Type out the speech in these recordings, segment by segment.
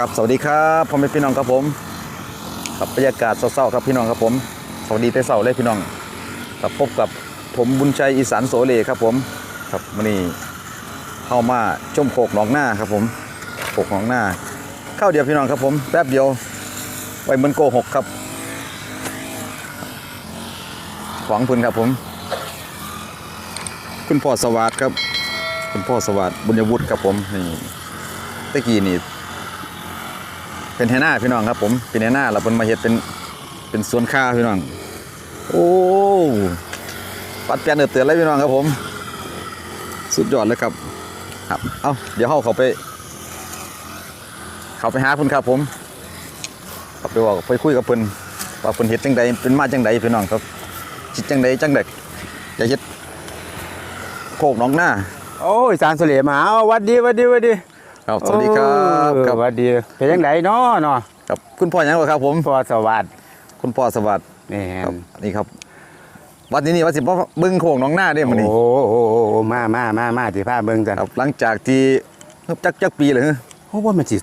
ครับสวัสดีครับพ่อแม่พี่น้องครับผมครับบรรยากาศเศร้าๆครับพี่น้องครับผมสวัสดีแต่เศร้าเลยพี่น้องครับพบกับผมบุญชัยอีสานโสเลครับผมครับวันนี้เข้ามาชมโขกหนองหน้าครับผมโขกหนองหน้าเข้าวเดียวพี่น้องครับผมแป๊บเดียวไว้เหมือนโกหกครับขวางพื้นครับผม คุณพ่อสวัสดิ์ครับ คุณพ่อสวัสดิ์บุญยวุฒิครับผมนี่ตะกี้นี่ เป็นไฮหน้าพี่น้องครับผมเป็นไฮหน้าเราเป็นมาเฮ็ดเป็นเป็นสวนข้าวพี่น้อง โอ้ปัดเปลี่ยนเดือดเตือนเลยพี่น้องครับผม สุดยอดเลยครับ ครับ เอาเดี๋ยวเข้าเขาไป เขาไปหาเพิ่นครับผมเขาไปบอกไปคุยกับเพิ่นว่าเพิ่นเฮ็ดจังใดเป็นมาจังใดพี่น้องครับคิดจังใดจังใดอยากเฮ็ดโคกน้องหน้าโอ้ยสารเสลียมาวัดดีวัดดีวัดดี ครับสวัสดีครับเออครับหวัดดีเป็นยังไงเนาะเนาะครับคุณพ่อหยังบ่ครับ ผมพอสวัสดิ์คุณพ่อสวัสดิ์นี่ครับนี่ครับ วันนี้นี่ว่าสิบ่เบิ้งโค้งหน้องหน้าเด้มื้อนี้โอ้โหโอ้โหมามามามาที่พาเบิ่งกันครับ หลังจากที่จักจักปีเลยฮะโอ้ว่ามันสิ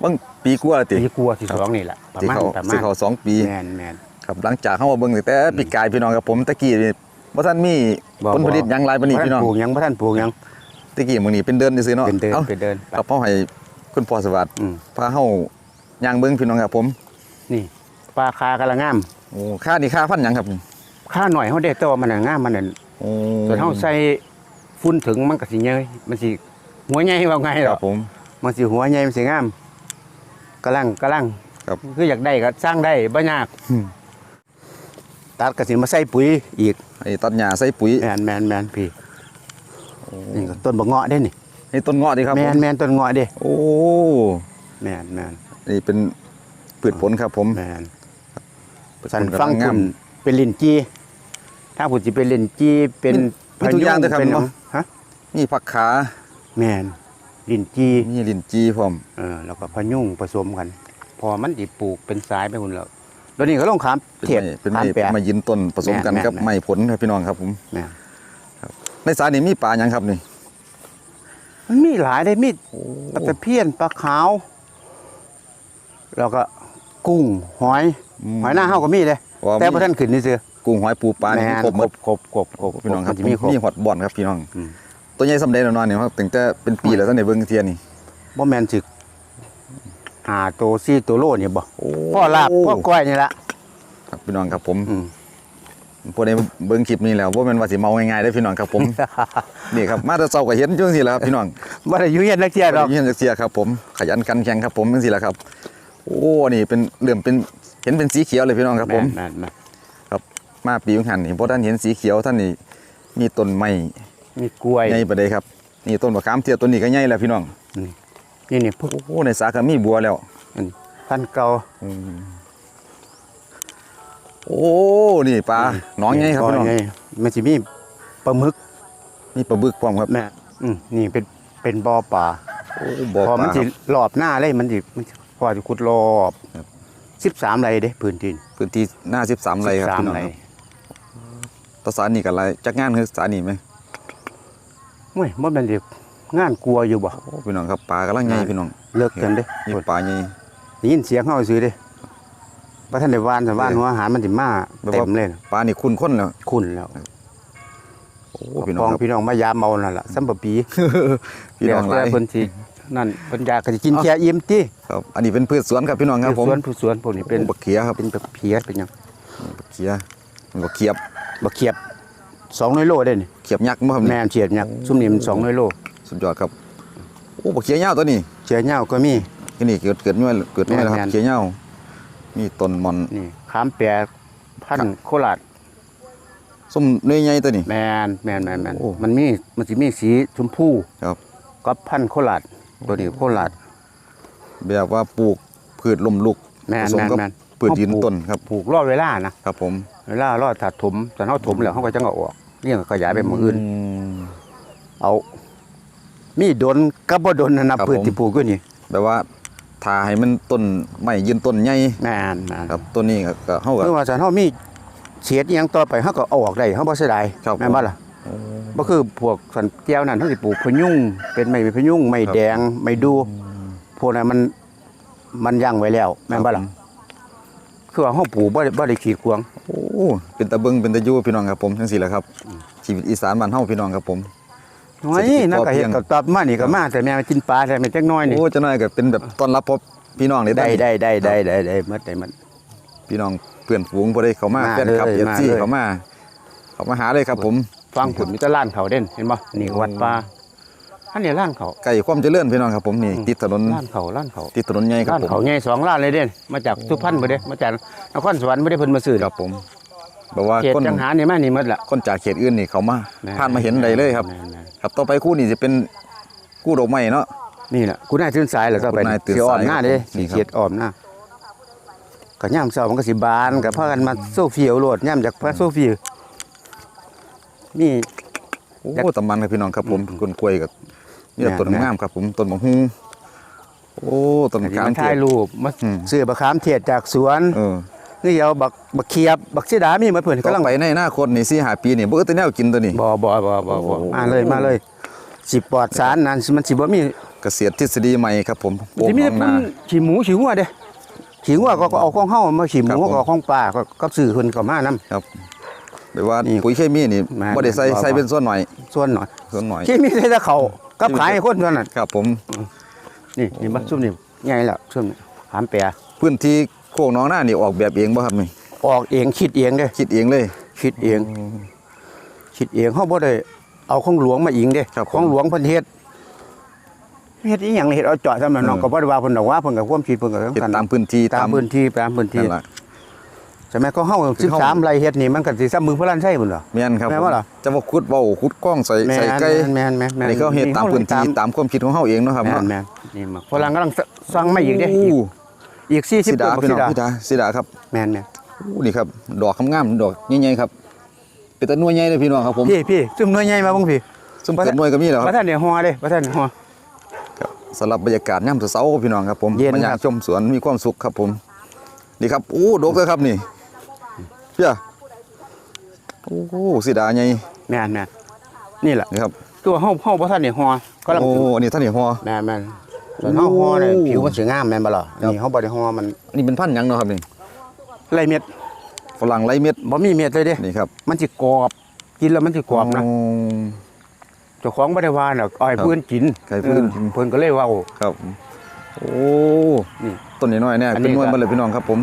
เบิ่งปีกว่าแล้วติปีกลัวที่สองนี่แหละประสิมาณเขาประมาสิณเขาสองปีแมนแมนครับหลังจากเข้ามาเบิ่งตั้งแต่ปีกายพี่น้องครับผมตะกี้นี่บ่ทันมีบ่ผลผลิตหยังหลายปานนี้บ่ทัพี่น้องปลูกหยังบ่ท่านปลูกหยัง ตะกี้มื้อนี้เป็นเดือนซื่อๆเนาะเป็นเดินอ้าเป็นเดินครับเฮาให้คุณพ่อสวัสดิ์อืม พาเฮาย่างเบิ่งพี่น้องครับผม นี่ปลาคากำลังงามโอ้ค่านี่ค่าพันหยังครับนี่ข้าหน่อยเฮาได้ตัวมันน่ะงามมันน่ะโอ้ส่วนเฮาใส่ฝุ่นถึงมันก็สิเยยมันสิหัวใหญ่ว่าไงคหรรัอบผม มันสิหัวใหญ่มันสิงามกำลังกำลังครับ คืออยากได้ก็สร้างได้บ่ยากอืมตัดก็สิมาใส่ปุ๋ยอีกไอ้ตัดหญ้าใส่ปุ๋ยแมนแมนแมนพี่ นี่ก็ต้นบะเงาะเด้นี่นี่ต้นเงาะดีครับแมผนมแมนต้นเงาะเด้โอ้แมนแมนนี่เป็นพืชผลครับผมแมนพืชผลสันกำฟัลังงงาคุมณเป็นลินจีถ้าผมสิเป็นลินจีเป็นมีทุกอย่างเด้อครับเป็นหเนาะฮะมีผักขาแมนลินจีมีลิ้นจีพร้อมเออแล้วก็พะยุ่งผสมกัน พอมันสิปลูกเป็นสายไปหุ่นแล้วแล้วนี่ก็ลงขามเป็นเทียดไม้เป็นขาไม้มแปะไม้ยืนต้นผสมกันแม่นกับแม่นไม้ผลครับพี่น้องครับผมแม่น ในสานี่มีปลาหยังครับนี่ มันมีหลายได้มีปลาตะเพียนปลาขาว แล้วก็กุ้งหอยหอยหน้าเฮาก็มีเลยว่า แต่พอท่านขึ้นนี่ซื้อกุ้งหอยปูปลานี่แม่นครบหมดครบครบครบพี่น้องครับมัจะมีครบ มีหอดบ่อนครับพี่น้อง อืม ตัวใหญ่สำเร็จแล้วเนอนนี่ครับตั้งแต่เป็นปีแล้วตั้งแต่เบิ่งเทียนี่ บ่แม่นสิหาตัวซี่ตัวโลนี่บ่โอ้พ่อลาบพ่อก้อยนี่ละครับพี่น้องครับผม อืม พอได้เบิ่งคลิปนี้แล้วว่ามันว่าสิเมาง่ายๆได้อพี่น้องครับผม นี่ครับมาแต่เช้าก็เห็นจังซี่แหล้วครับพี่น้องบ่ได้อยู่เฮียนนักเที่ยวดอกเยี่ยมจักเสียครับผมขยันกันแข่งครับผมจังซี่แหละครับ โอ้นี่เป็นเริ่มเป็นเห็นเป็นสีเขียวเลยพี่น้องครับผมแม่นแม่นมาปีของหันนี่พอท่านเห็นสีเขียวท่านนี่มีต้นไม้มีกล้วยใหญ่ประเดยครับนี่ต้นมะขามเทียต้นนี้ก็ใหญ่แล้วพี่น้องนี่นี่พวกโอ้ในสาก็มีบัวแล้วพันธุ์เก่า โอ้นี่ปลาหน้องใหญ่ครับพี่น้องใหญ่มันสิมีปลาหมึกมีปลาบึกพร้อมครับแม่อืมนี่เป็นเป็นบ่อปลาโอ้บ่อพอปมันลาคสิรับรอบหน้าเลยมันสิมันสิพอสิขุดรอบครับ13ไร่เด้พื้นที่พื้นที่หน้า13ไร่ครับพี่น้อง13ไร่ครับตาสานี่กับไรจักงานคือสานี่ไหมโอ้ยบ่แม่นสิงานกลัวอยู่บ่โอ้พี่น้องครับปลากำลังใหญ่พี่น้องเลิกกันเด้นี่ปลาใหญ่ได้ยินเสียงเฮาซื่อเด้ บ่ทันได้วานสวานหัวอาหารมันสิมาเต็มเลยปลานี่คุ้นค้นแล้วคุณแล้วโอ้พี่น้พ้อองงครับพี่น้องมายามเมานั่นล่ะซัมปะปีพี่น้องหแต่ลายเพิ่นสินั่นเพิ่นอยากก็สิกินเอ้าแค่อิ่มติครับ อันนี้เป็นพืชสวนครับพี่น้องครับผมสวนผู้สวนพวกนี้เป็นโอ้บักเขียครับเป็นแบบเพียเป็นหยังบักเขียบักเขียบบักเขียบ200โลได้นี่เขียบยักษ์บ่ครับนี่แม่นเฉียดยักษ์ซุ่มนี่มัน200โลสุดยอดครับโอ้บักเขียยาวตัวนี้เฉียดเหย้าก็มีที่นี่เกิดเกิดน้อยเกิดน้อยแล้วคแม่รับนๆเขียยาว มีต้นหมอนนี่ขามแปรพันธุ์โคราชส้มเนยใหญ่ตัวนี้แมนแมนแมนแมนโอ้มันมีมันสิมีสีชมพูครับกับพันธุ์โคราชตัวนี้โคราชแบบว่าปลูกพืชลมลุกแม่นผสมกับแม่นแม่นพืชยืนต้นครับปลูกรอดเวลานะครับผมเวลารอดถัดถมแต่เขาถมแล้วเขาก็จะเอาออกเลี้ยงขยายไปหมู่อื่นมเอา มีดนกับบ่ดนนะนะครับพืชผมที่ปลูกก็นี่แบบว่า ทาให้มันต้นไม้ยืนต้นใหญ่แม่นแม่นครับต้นนี้ก็ก็เฮากับคือว่าสันเฮามีเสียดอิหยังต่อไปเฮาก็เอาออกได้เฮาบ่เสียดายครับ แม่นบ่ล่ะบ่คือพวกสันแก้วนั่นเฮาสิปลูกพะยุงเป็นไม้พะยุงไม้แดงไม้ดูพวกนั้นมันมันยั่งไว้แล้วแม่นบ่ล่ะคือว่าเฮาปลูกบ่ได้บ่ได้ขีดขวาง โอ้เป็นตะเบิงเป็นตะยูพี่น้องครับผมจังซี่แหละครับชีวิตอีสานบ้านเฮาพี่น้องครับผม น้อยเศรษฐกิจนั่นพอก็เพีเฮ็ยดงกับตอบมานี่ก็มาแต่แม่มากินปลาแต่แม่จักหน้อยนี่โอ้เจะน้อยก็เป็นแบบต้อนรับพบพี่น้องเลยได้เด้อได้ได้ได้ได้ได้หมดได้หมดพี่น้องเพื่อนฝูงบ่ได้เข้ามามาแฟนคลับเลย FC มาเลยเข้ามาเข้ามาหาเลยครับ ผมฟังผลมีแต่ล้านเขาเด่นเห็นบ่นี่วัดป่าอันนี้ล้านเขาไก่ความเจริญพี่น้องครับผมนี่ติดถนนล้านเขาล้านเขาติดถนนใหญ่ครับล้านผมเขาใหญ่สองล้านเลยเด่นมาจากสุพรรณบ่เด้มาจากนครสวรรค์บ่ได้เพิ่นมาซื้อครับผม แบบว่าเขตคนจังหารนี่มานี่หมดละ คนจากเขตอื่นนี่เขามาผ่านมาเห็นได้เลยครับ แม่นครับต่อไปคู่นี้จะเป็นคู่ดอกไม้เนาะๆนี่แหละคุณนายตื่นสายแล้วต่อไปคุณนายตื่นสิอ้อมสายหน้าเด้ครับนี่ครับสิเขียดอ้อมหน้าก็ย่ามเช้ามันก็สิบานก็พากันมาโซเฟียโลดย่ามจากพระโซเฟียมีโอ้ตำมันครับพี่น้องครับผมคนกล้วยกับนี่แม่นต้นแม่นงามครับผมต้นมะฮุงโอ้ต้นก็สิขามมาเทีถ่ายยรูปมาอืม ซื้อบักขามเทศจากสวน เออ นี่เอาบักบักเขียบบักสีดามีหมาเพิ่นก็กำลังไปในหน้าคนนี่สี่หาปีนี่บ่ก็แตแนวกินตัวนี้ บ่บ่บ่บ่โอ้บ่มาเลยมาเลยสิปลอดสารนั่นมันสิบ่มีเกษตรทฤษฎีใหม่ครับผมโป่งสิมีหนแต่องเพิ่นา นขี้หมูขี้หัวเด้ขี้หัวก็ก็เอาของเฮามาขี้หมูครับผม ก็เอาของป่าก็กับซื้อเพิ่นก็มานํ ครับแบบว่านี่ปุ๋ยเคมีนี่มาบ่ได้ใส่บ่ ใส่เป็นส่วนหน่อยส่วนหน่อยส่วนหน่อยที่มีแต่เขากับขายให้คนเท่านั้น ครับผมนี่นี่บักซุ่มนี่ใหญ่แล้วซุ่มนี่หามแปรพื้นที่ โคกหน้องหน้านี่ออกแบบเองบ่ครับนี่ออกเองคิดเองเด้คิดเองเลย คิดเองคิดเองเฮาบ่ได้เอาของหลวงมาอิงเด้ครับผมของหลวงเพิ่นเฮ็ดเฮ็ดอีหยังเฮ็ดเอาเจาะซะมันน้องเออก็บ่ได้ว่าเพิ่นดอกว่าเพิ่นก็ความคิดเพิ่นก็เฮ็ดสำคัญตามพื้นที่ตามพื้นที่ตามพื้นที่นั่นล่ะใช่ไหมก็เฮาคือเฮา13ไร่เฮ็ดนี่มันก็สิซ้ำมือพระลันใช่พุ่นเหรอแม่นครับแม่นผมว่าล่ะจะว่าขุดเว้าขุดกล้องใส่แม่ใส่นไก่แม่นแม่นแม่นอันนี้เขาเฮ็ดตามพื้นที่ตามความคิดของเฮาเองเนาะครับแม่เนาะนแม่นนี่มาฝรั่งกำลังสร้างมาอีกเด้โอีกอีกสิ40ดาต้นบักพี่สิน้องดาพี่ดาสิดาครับแม่นแม่นโอ้นี่ครับดอกงามๆดอกใหญ่ๆครับเป็นตะหน่วยใหญ่เลยพี่น้องครับผมพี่พี่ซุ่มหน่วยใหญ่มาเบิ่งพี่ซุ่มเกิดหน่วยก็มีแล้วคบ่รับทันได้ฮอเด้บ่ทันได้ฮอครับสำหรับบรรยากาศย่ำเสาร์ๆพี่น้องครับผมเย็นมาอยาคกรับชมสวนมีความสุขครับผมนี่ครับโอ้ดกเลยครับนี่เพี่ยโอ้โหสิดาใหญ่แม่นแม่นนี่แหละ นี่ครับตัวเฮาเฮาบ่ทันได้ฮอกำลังโอ้อันนี้ท่านนี่ฮอแม่นแม่น ส่วนเฮาฮอเนี่ยโอ้ผิวมันสิงามแม่นบ่ล่ะครับนี่เฮาบ่ได้ฮอมันอันนี้เป็นพันธุ์หยังเนาะครับนี่ไรเม็ดฝรั่งไรเม็ดบ่มีเม็ดเลยเด้นี่ครับมันสิกรอบกินแล้วมันสิกรอบนะโเจ้าของบ่ได้ว่าน่ะเอาให้ครับเพิ่นกินให้เพิ่นกินเออเพิ่นก็เลยเว้าครับ โอ้นี่ต้นน้อยๆเนี่ยอันนี้เป็นหน่วยก็มาเลยพี่น้องครับ ผม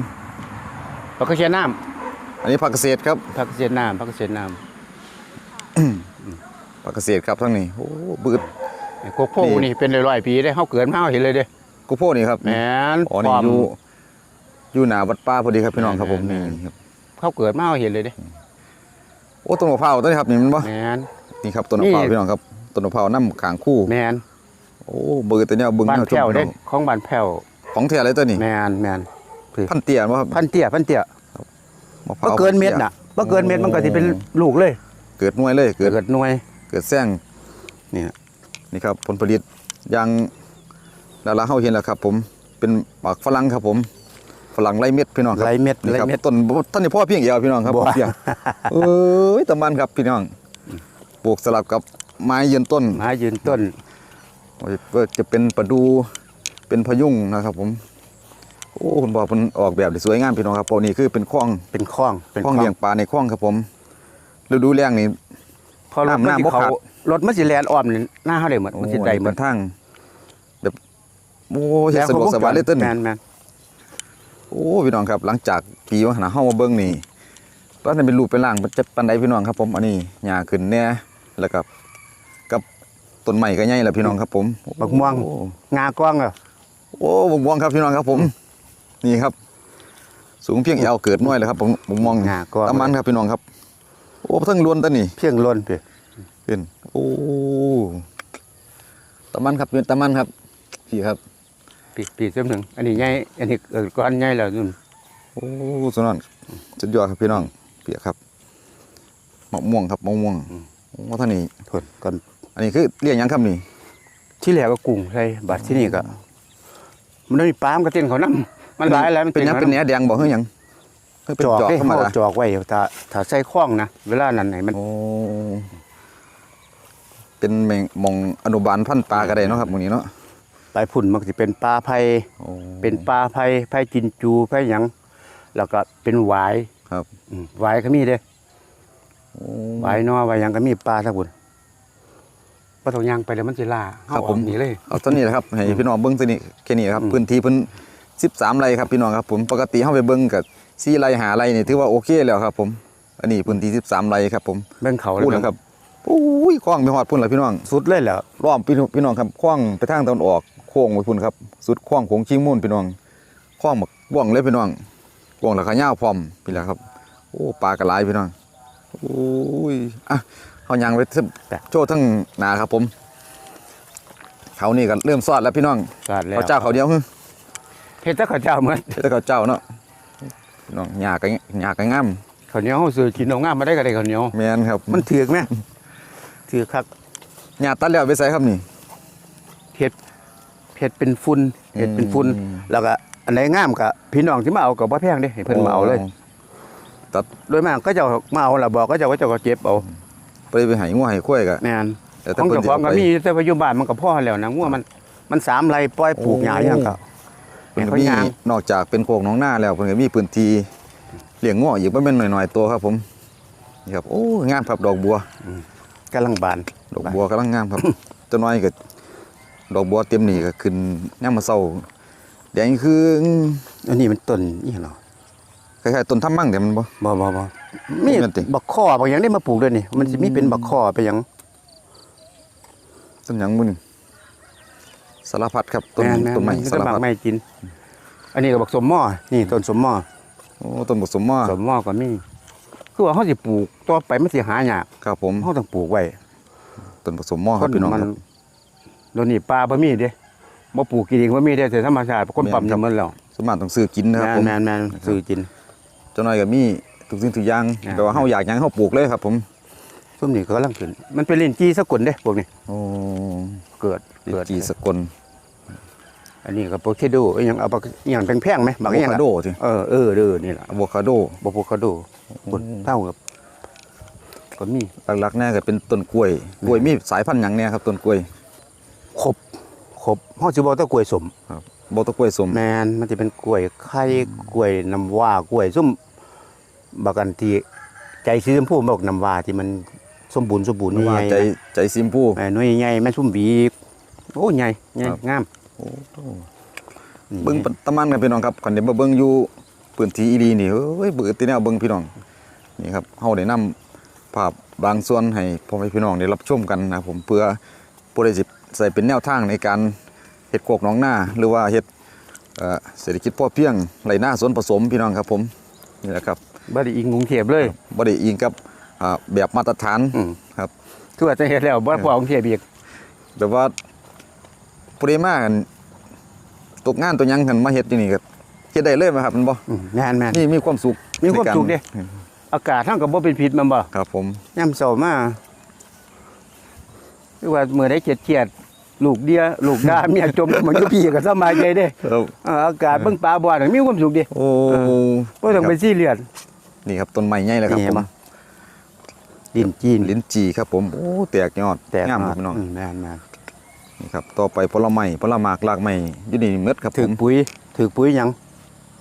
ผักกระเทียมน้ำอันนี้ผักเกษตรครับผักกระเทียมน้ำผักกระเทียมน้ผักเกษตรครับทั้งนี้โอ้บืดำไอ้โคกโพนี่ นี่เป็นร้อยๆปีได้เฮาเกิดมาเฮาเห็นเลยเด้กุโพนี่ครับแม่นอ๋อนี่ความ อยู่อยู่หน้าวัดป้าพอดีครับพี่น้องครับผมแม่นี่นครับเขาเกิดมาเฮาเห็นเลยเด้โอ้ต้นมะพร้าวต้นนี้ครับนี่มันบ่แม่นนี่ครับต้นมะพร้าวนี่ พี่น้องครับต้นมะพร้าวน้ำขางคู่แม่นโอ้เบืดแต่เนี่ยเบึงบ้านเนี่ยชแพ้วมพี่เด้น้องของบ้านแพ้วของแท้เลยตัวนี้แม่นแม่นพันเตี้ยบ่ครับพันเตี้ยพันเตี้ยมะพร้าบ่วเกินเม็ดน่ะบ่เกินเม็ดมันก็สิเป็นลูกเลย เกิดหน่วยเลยเกิดเกิดหน่วยเกิดแซงนี่ นี่ครับผลผลิตอยางดาราเฮาเห็นแล้วครับ ผมเป็นปากฝรั่งครับผมฝรั่งไรเม็ดพี่น้องครับไรเม็ดนี่ไรครับเม็ดต้นต้นนี่พ่อเพียงเดียวพี่น้องครับบ่พ่อเพียงเอ้ยตะมันครับพี่น้องปลูกสลับกับไม้ยืนต้นไม้ยืนต้นโอ้ยก็จะเป็นประดูเป็นพยุงนะครับ ผมโอ้คุณบอกมันออกแบบได้สวยงามพี่น้องครับเพราะนี่คือเป็นคลองเป็นคลองเป็นคลองเลี้ยงปลาในคลองครับผมฤดูแล้งนี่พอรถมันน้ำสิน้ำบ่เขาขาด รถมันสิแล่นอ้อมนี่หน้าเฮาได้หมดมันสิได้หมเป็ดนทางแบบโอ้เฮ็ดสะดวกสบายเลยต้นแม่นี่นแม่นโอ้พี่น้องครับ หลังจากปีว่าหนาเฮามาเบิ่งนี่ตอนนั้นเป็นรูปเป็นร่างมันจะปานใดพี่น้องครับ ผมอันนี้หญ้าขึ้นแน่แล้วก็กับต้นไม้ก็ใหญ่แล้วพี่น้องครับ ผมบักม่วงโอ้งากว้างอะโอ้บักม่วงครับพี่น้องครับ ผม นี่ครับ สูงเพียงเอวเกิดน้อยเลยครับผมบักม่วงงากว้างตะมันครับพี่น้องครับ โอ้ทั้งล้วนตะนี่ เพียงล้นพี่เป็น โอ้ตะมันครับเป็นตะมันครับพี่ครับปีปีเสมหนึงอันนี้ใหญ่อันนี้เกิดก้อนใหญ่แล้วนู่นโอ้สุดยอดสุดยอดครับพี่น้องเปียกครับมะม่วงครับมะม่วงโอ้ท่านนี้ทนก่อนอันนี้คือเรียกหยังครับนี่ที่แรกก็กุ้งใส่บัดที่นี่ก็มันมีปลามนก็เต้นเขานํมันหลายแล้วมันเป็นหยังขาเป็นแหนแดงบอกเฮ้ยหยังเฮ้ยเป็นจอกจอกให้ธรรมเฮาดาจอกไว้ถ้าถ้าใส่คล้องนะเวลานั้นไหนมันโอ้ เป็นแมงมองอนุบาลพันธุ์ปลาก็ได้เนาะครับหมื้นี้เนาะไปพุ่นมันก็สิเป็นปลาไผ่โอ้เป็นปลาไผ่ไผ่จินจูไผ่หยังแล้วก็เป็นหวายครับอืมหวายก็มีเด้โอ้ หวายนอหวายหยังก็มีปลาทั้งพุ่นบ่ต้องย่างไปแล้วมันสิล่าครับเฮาอผอกมนี่เลย เอาตัวนี้แหละครับให้พี่น้องเบิ้งตัวนี้แค่นี้ครับอืมพื้นที่เพิ่น13ไร่ครับพี่น้องครับผมปกติเฮาไปเบิ้งกับ4ไร่5ไร่นี่ถือว่าโอเคแล้วครับผม อันนี้พื้นที่ 13ไร่ครับผม เบิ่งเขาพูดแล้วครับโอ้ยคว้างไปฮอดพุ่นล่ะพี่น้อง สุดเลยแหละล้อมพี่น้องพี่น้องครับคว้างไปทางตะวันออกโค้งไปพุ่นครับ สุดคว้างโขงชิงมูลพี่น้องคว้างบักบ่วงเลยพี่น้องบ่วงแล้วก็ยาวพร้อมพี่แล้วครับ โอ้ปลากระหลายพี่น้องโอ้ยอะเฮายังไปเทิงโชว์ทั้งหนาครับผม เขานี่ก็เริ่มซอดแล้วพี่น้องสาดแล้วเขาเจ้าเขาเดียวฮึเฮ็ดแต่ข้าวเจ้าเหมือนแต่เขาเจ้าเนาะพี่น้องหยากันหยากันงามข้าวเหนียวเฮาซื้อกินเอางามมาได้ก็ได้ข้าวเหนียวแม่นครับ มันถือกไหม ถือกคักหยาตัดแล้วไปใส่ครับนี่เฮ็ดเฮ็ดเป็นฝุ่นเฮ็ดเป็นฝุ่นอืมแล้วก็อันไหนงามก็พี่น้องที่มาเอาก็บ่แพงเด้ให้เพิ่นมาเอาเลยตัดโดยมากก็เจ้ามาเอาล่ะบอกก็เจ้าก็เจ้าก็เก็บเอาไปไปให้งัวให้ข้อยก็แม่นแต่ของเพิ่นเจ้าสิของเอาก็ไปมีแต่ปัจจุบันมันก็พอแล้วนะงัวมันมันสามไร่ปล่อยปลูกหญ้าอย่างก็เพิ่นให้ก็เขามีย่างนอกจากเป็นโคกหน้องหน้าแล้วเพิ่นก็มีพื้นที่เลี้ยงงัวอีกบ่แม่นหน่อยๆตัวครับผมนี่ครับโอ้งามครับดอกบัว กำลังบานดอกบัวกำลังงามครับตัวน้อยก็ดอกบัวเต็มนี่ก็ขึ้นยามมื้อเช้าแดงคือ อันนี้มันต้นอีหยังเนาะคล้ายๆต้นทำมั่งแต่มันบ่บ่บ่บ่มีแม่นติบักข้อบางอย่างได้มาปลูกด้วยนี่ มันสิมีเป็นบักข้อไปหยังต้นหยังมื้อนี่สารพัดครับต้นแม่นๆต้นไม้มันสาจะรบัพักดไม้กิน อันนี้ก็บักสมหม้อนี่ต้นสมหม้อโอ้ต้นบกสมหม้อสมหม้อก็มี คือว่าเฮาสิปลูกต่อไปมันสิหายากครับผมเฮาต้องปลูกไว้ต้นบกสมหม้อครับพี่น้องมัครับโดนนี่ปลาบ่มีเด้บ่ปลูกกินเองบ่มีเด้แต่ธรรมชาติคนปั๊มแม่นครับทำมันแล้วสวนมากต้องซื้อกินนะครับผมแม่นแม่นๆซื้อกินเจ้าน้อยก็มีทุกสิ่งทุกอย่างอ่าแต่ว่าเฮาอยากหยังเฮาปลูกเลยครับ ผมส้มนี่ก็กำลังขึ้นมันเป็นลิ้นจีสกุลเด้พวกนี้โอ้เกิดลิเกิดจีสกล อันนี้ก็โปเคโดอีหยังเอาบักอีหยังแพงๆไหมบัอะกโวอีหยังคาล่ะโดสิ เออเออเด้อนี่ล่ะอะโวคาโดบ่โปคาโดบนเท่ากับก็มีหลักๆแน่ก็เป็นต้นกล้วย กล้วยมีสายพันธุ์หยังเนี่ยครับต้นกล้วยครบครบเฮาสิบ่แตะกล้วยสม ครับบ่ตะกล้วยสมแมนมันจะเป็นกล้วยไข่กล้วยน้ำว้ากล้วยส้มบักอันที่ใจสีชมพูบอกน้ำว้าที่มันสมบูรณ์สมบูรณ์ว่าใหญ่ใจใจซิมพู ๆแม่หน่วยใหญ่แม่ชุ่มบีกโอ้ใหญ่ใหญ่ครับ งาม โอ้นี่เบิ่งตะมันกันพี่น้องครับคันได้มาเบิ่งอยู่พื้นที่อีหลีนี่เฮ้ยเบิ่งติแนวเบิ่งพี่น้องนี่ครับเฮาได้นำภาพบางส่วนให้พ่อแม่พี่น้องได้รับชมกันนะครับผมเพื่อผู้ใดสิใส่เป็นแนวทางในการเฮ็ดโคกหนองนาหรือว่าเฮ็ดเอ่อเศรษฐกิจพอเพียงไรหน้าสวนผสมพี่น้องครับผมนี่แหละครับบ่ได้อิงกรุงเทพเลยบ่ได้อิงกับอ่าแบบมาตรฐานอืมครับคือว่าจะเฮ็ดแล้วบ่พอกรุงเทพอีกแบบว่าผู้ใดมากัน ตกงานตัวหยังกันมาเฮ็ดอยู่นี่ก็เฮ็ดได้เลยไหมครับมันบ่อืมแม่นแม่นนี่มีความสุขมีความในกรสุขเด้อากาศทั้งก็บ่เป็นพิษมันบ่ครับ ผมยามเช้ามาคือว่ามื้อใดเครียดๆลูกเดียลูกด่าเมียจมมันอยู่พี่ก็สบายใจเด้ครับเอออากาศเบิ่งปลาบ่อนี่มีความสุขเด้โอ้บ่ต้องไปซีเรียสนี่ครับต้นไม้ใหญ่เลยครับนี่เห็ผนมปะดินจีนลิ้นจีครับผมโอ้แตกยอดแตกงามมาครับพี่น้องแม่นแม่ นนี่ครับต่อไปผลไม้ผลหมากรากไม้อยู่นี่หมดครับผถือมปุ๋ยถือปุ๋ยหยัง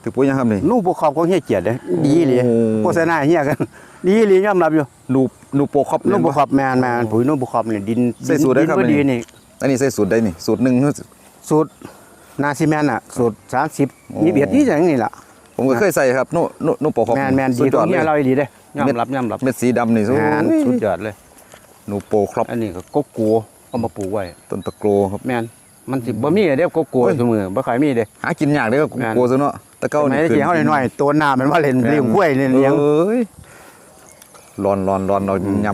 ถือปุ๋ยยังครับนี่นู่บ่ขอบของเฮียเกียรติเด้ดีอีหลีโอ้ โฆษณาเฮียกัน ดีอีหลียอมรับอยู่นูนูโปรครอบนู่บ่ขอบแม่นแม่นปุ๋ยนู่บ่ขอบนี่ดินใส่สูตรได้ครับดินอันนี้ดีนี่ อันนี้ใส่สูตรได้นี่สูตรหนึ่ง สูตรนาซีแมนน่ะ สูตรโอ้30 21นี่จังนี่ล่ะผมก็เคยใส่ครับนูนูนูโปรครอบแม่นแม่นสุดียตรองดเฮียเลเรายอีหลีเด้ยอมรับยอมรับเม็ดสีดำนี่สุดแม่นสุดยอดเลย นูโปรครอบอันนี้ก็โกโก้ เอามาปลูกไว้ต้นตะโกรครับแม่นมันสิบ่มีเด้โกโก้โอ้ยซุมื้อบ่ค่อยมีเด้หากินยากเด้อแม่นโกซะเนาะแตะเก้าสมัยนี่ที่เฮาน้อยๆตัวหน้ามันว่าเล่นเลี้ยงกล้วยเล่นเลี้ยงเอ้ยร้อนร้อนร้อนเราอืมย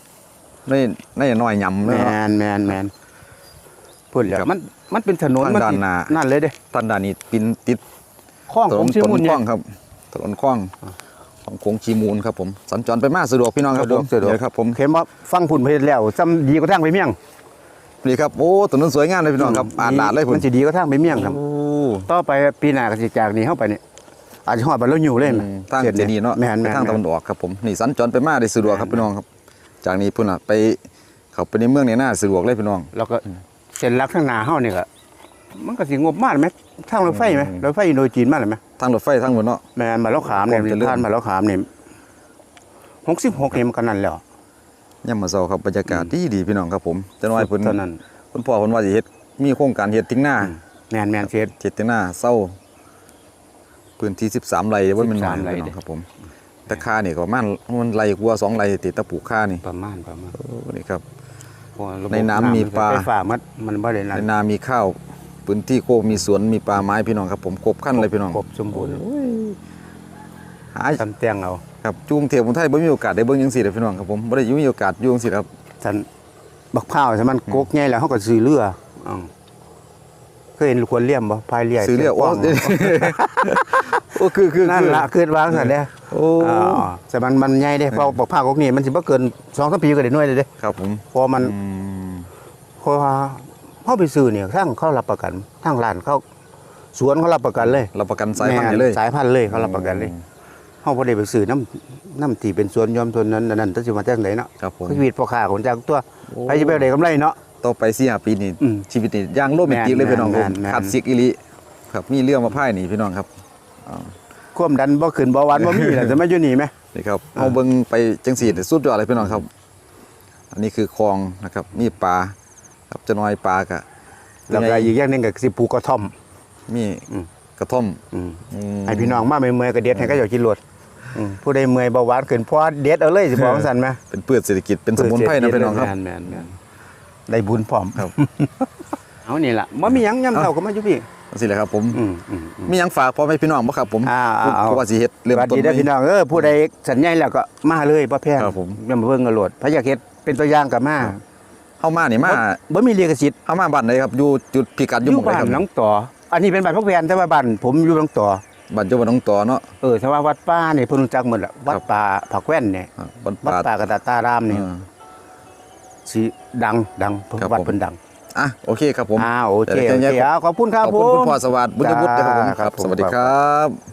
ำในในน้อยยำแมเนาะนแมนแมนพูดแล้วครับมันมันเป็นถนนทางมัด้านติหน้านั่นเลยเด้ตันดานนี้ปินติดคลองถขนองนชื่ถอนมุนนเนี่คล้อยงครับถนนคล้อง ของโค้งชีมูลครับผมสัญจรไปมาสะดวกพี่น้องครับผมสะดวกเดี๋ยวครับผมเข็มว่าฟังผุนเพชรแล้วซ้ำดีกว่าทางไปเมี่ยงนี่ครับโอ้ถนนสวยงามเลยพี่น้องครับอ่านดาดเลยผมมันสิดีกว่าทางไปเมี่ยงครับโอ้ต่อไปปีหน้าก็สิจากนี้เข้าไปนี่อาจจะฮอดบ้านเราอยู่เลยอืนะมทางเจดีย์เนาะแม่นไปแม่นทางตะวันออกครับผมนี่สัญจรไปมาได้สะดวกครับพี่น้องครับ จากนี้พุ่นอะไปเข้าไปในเมืองในหน้าสะดวกเลยพี่น้อง แล้วก็เส้นลักข้างหน้าเฮานี่ก็ มันก็สิงบมากไหมทางรถไฟไหมอืมรถไฟอินโดจีนมากเลยไหมทางรถไฟทางบนเนาะแม่นมาแล้วขามเนี่ยผมจะเลื่อนผ่านมาแล้วขามเนี่ยหกสิบหกเนี่ยมันก็นั่นแล้วย่ำมาเซาครับบรรยากาศดีดีพี่น้องครับผมจะน้อยเพิ่นเท่านั้นเพิ่นพ่อเพิ่นว่าสิเฮ็ดมีโครงการเฮ็ดทิ้งหน้าแมนแมนเช็ดเฮ็ดทิ้งหน้าเศร้าพื้นที่13ไร่บ่แม่นน้อย13ไร่พี่น้เด้องครับผมแต่ค่านี่ก็ประมาณมันไร่กว่า2ไร่ติดตะปลูกค่านี่ประมาณประมาณโอ้นี่ครับเพราะระบบในน้ำมีปลาไฟฟ้ามันมันบ่ได้นั่ในนนามีข้าว พื้นที่โคกมีสวนมีป่าไม้พี่น้องครับผมครบครันเลยพี่น้องครบสมบูรณ์หาทำเตียงเอาครับจุงเทียบของไทยบ่มีโอกาสได้เบิ่งจังซี่เด้อพี่น้องครับผมบ่ได้อยู่มีโอกาสอยู่จังซี่ครับท่านบักพร้าวใช่มันกกใหญ่แล้วเขาก็ซื้อเรืออ้าวเคยเห็นควรเลี่ยมบ่พายเรือซื้อเรียกโอ้กว้างโอ้คือคือนั่นละคือวางซั่นเด้โอ้อ๋อแต่มันมันใหญ่เด้เพราะบักพร้าวกกนี่มันสิบ่เกิน2-3ปีก็ได้หน่วยเลยเด้ครับผมเพราะมันอืมเพราะว่า เขาไปซื้อเนี่ยทั้งเขารับประกันทั้งร้านเขาสวนเขารับประกันเลยรับประกันสายพันธุ์ให้เลยแม่สายพันธุ์เลยเขารับประกันเลยเขาบ่ได้ไปซื้อน้ำน้ำที่เป็นสวนยอมทนนั้นอันนั่นตั้งสิมาจากไหนเนาะครับผมเขาชีวิตพ่อค้าคนจากตัวโอ้ใครจะไปได้กำไรเนาะต่อไป4-5ปีนี่อืมชีวิตนี่ย่างโรแมนติกเลยแม่นพี่น้องผมแม่นแม่นขาดซิกอีหลีครับมีเรื่องมาพายนี่พี่น้องครับอ้าวความดันบ่ขึ้นบ่หวานบ่มีแหละจะมาอยู่นี่ไหมนี่ครับอ่าเอาเบิ่งไปจังซี่นี่สุดยอดเลยพี่น้องครับ อันนี้คือคลองนะครับมีปลา ครับจะน้อยปลากะแล้วก็อีกอย่างหนึงก็สิปลูกกระท่อม มีอืม กระท่อมอืมอืมให้พี่น้องมาเมื่อยๆก็เด็ดให้เขาเจ้ากินรวดอืมผู้ใดเมื่อยเบาหวานขึ้นพอเด็ดเอาเลยสิบอกว่าซั่นไหมเป็นพืชเศรษฐกิจเป็นสมุนไพรนะพี่น้องครับ แม่นแม่นแม่นได้บุญพร้อมครับ เอานี่ล่ะบ่มีหยังยามเช้าก็มาอยู่พี่นั่นสิแหละครับผม อืมอืมอืม มีหยังฝากพ่อแม่พี่น้องบ่ครับผมอ่าเอาเอา เพราะว่าสิเฮ็ดเริ่มสวัสต้นดีเด้อใหม่พี่น้องเออผู้ใดสัญญาแล้วก็มาเลยบ่แพงครับผม อย่ามาเบิ่งกระโดดพระยาเฮ็ดเป็นตัวอย่างกับมา เฮามานี่มาบ่บ่มีเรียกสิทธิ์เฮามาบ้านไหนครับอยู่จุดพิกัดออยู่ยู่หม่องใดบ้านครับหนองต่อ อันนี้เป็นบ้านพักแวนแต่ว่าบ้านผมอยู่หนองต่อบ้านจังหวัดหนองตอเนาะเออแต่ว่าวัดป่านี่เพิ่นรู้จักหมดละวัดป่าผักแว่นเนี่ยอ่าบ้านวัดป่าป่ากระตาตารามนี่อ่าสิดังดังครับวัดผมเพิ่นดังอะโอเคครับผมอ่าโอเคดี๋ยวโอจะเคแยกอ่าขอบคุณคขรัอบบผคุณคุณมพ่อสวัสดิ์บุญยบุตรนะครับผมจ้าครับผมสวัสดีครับ